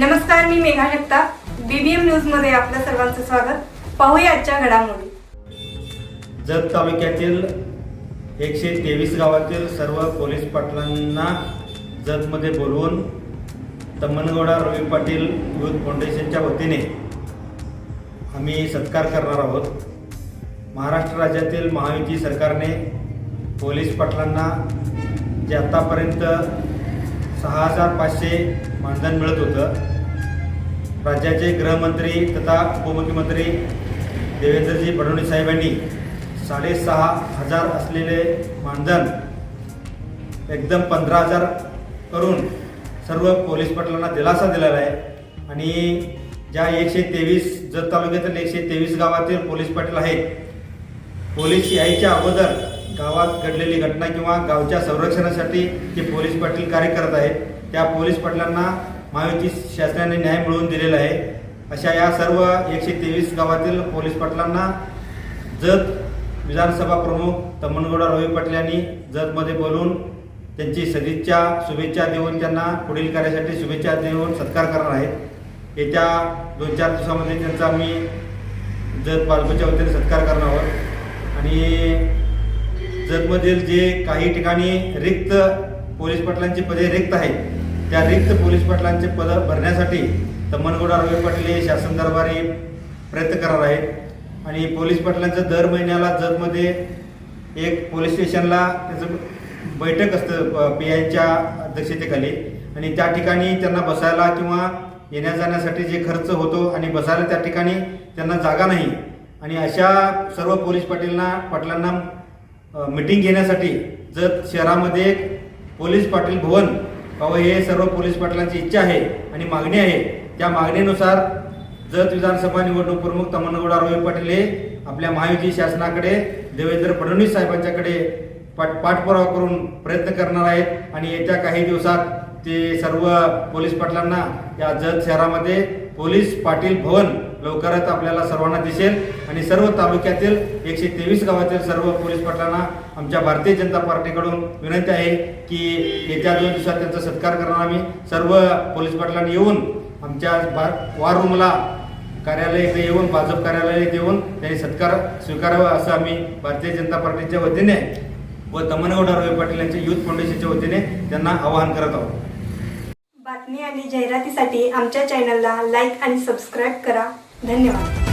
नमस्कार मी मेघा जगताप. बीबीएम न्यूजमध्ये आपलं सर्वांचं स्वागत. पाहूया आजच्या घडामोडी. जत तालुक्यातील एकशे तेवीस गावातील सर्व पोलीस पाटलांना जतमध्ये बोलवून तमनगौडा रवी पाटील युथ फाउंडेशनच्या वतीने आम्ही सत्कार करणार आहोत. महाराष्ट्र राज्यातील महायुती सरकारने पोलीस पाटलांना जे आत्तापर्यंत सहा हजार पाचशे मानधन मिळत होतं. राज्याचे गृहमंत्री तथा उपमुख्यमंत्री देवेंद्रजी फडणवीस साहेबांनी साडेसहा हजार असलेले मानधन एकदम पंधरा हजार करून सर्व पोलीस पटलांना दिलासा दिलेला आहे. आणि ज्या एकशे तेवीस जत तालुक्यातील एकशे तेवीस गावातील पोलीस पाटील आहेत पोलीस यायच्या अगोदर गावात घडलेली घटना किंवा गावच्या संरक्षणासाठी जे पोलीस पाटील कार्य करत आहेत त्या पोलीस पाटलांना महायुती शासनाने न्याय मिळवून दिलेला आहे. अशा या सर्व एकशे तेवीस गावातील पोलीस पाटलांना जत विधानसभा प्रमुख तम्मनगौडा रवी पाटील यांनी जतमध्ये बोलून त्यांची सदिच्छा शुभेच्छा देऊन त्यांना पुढील कार्यासाठी शुभेच्छा देऊन सत्कार करणार आहेत. येत्या दोन चार दिवसामध्ये त्यांचा आम्ही जत पालपच्या वतीने सत्कार करणार आहोत. जगमधील जे काही ठिकाणी रिक्त पोलीस पाटलांची पदे रिक्त आहेत त्या रिक्त पोलीस पाटलांचे पद भरण्यासाठी तम्मनगौडा रवी पाटील हे शासन दरबारी प्रयत्न करणार आहेत. आणि पोलीस पाटलांचं दर महिन्याला जगमध्ये एक पोलीस स्टेशनला त्याचं बैठक असतं पी आयच्या अध्यक्षतेखाली. आणि त्या ठिकाणी त्यांना बसायला किंवा येण्या जाण्यासाठी जे खर्च होतो आणि बसायला त्या ठिकाणी त्यांना जागा नाही. आणि अशा सर्व पोलीस पाटीलना पाटलांना मिटिंग घेण्यासाठी जर शहरामध्ये एक पोलीस पाटील भवन व्हावं हे सर्व पोलीस पाटलांची इच्छा आहे आणि मागणी आहे. त्या मागणीनुसार जत विधानसभा निवडणूक प्रमुख तमनगौडा रवी पाटील हे आपल्या महायुती शासनाकडे देवेंद्र फडणवीस साहेबांच्याकडे पाठ पाठपुरावा करून प्रयत्न करणार आहेत आणि येत्या काही दिवसात ते सर्व पोलीस पाटलांना या जत शहरामध्ये पोलीस पाटील भवन लवकरच आपल्याला सर्वांना दिसेल आणि सर्व तालुक्यातील एकशे तेवीस गावातील सर्व पोलीस पटलांना आमच्या भारतीय जनता पार्टीकडून विनंती आहे की येत्या दोन दिवसात त्यांचा सत्कार करणार आम्ही. सर्व पोलीस पटलांनी येऊन आमच्या बार वार रूमला कार्यालय इथे येऊन भाजप कार्यालय येऊन त्यांनी सत्कार स्वीकारावा असं आम्ही भारतीय जनता पार्टीच्या वतीने व तमनगौडा रवी पाटील यांच्या युथ फाउंडेशनच्या वतीने त्यांना आवाहन करत आहोत. बातमी आणि जाहिरातीसाठी आमच्या चॅनलला लाईक आणि सबस्क्राईब करा. धन्यवाद.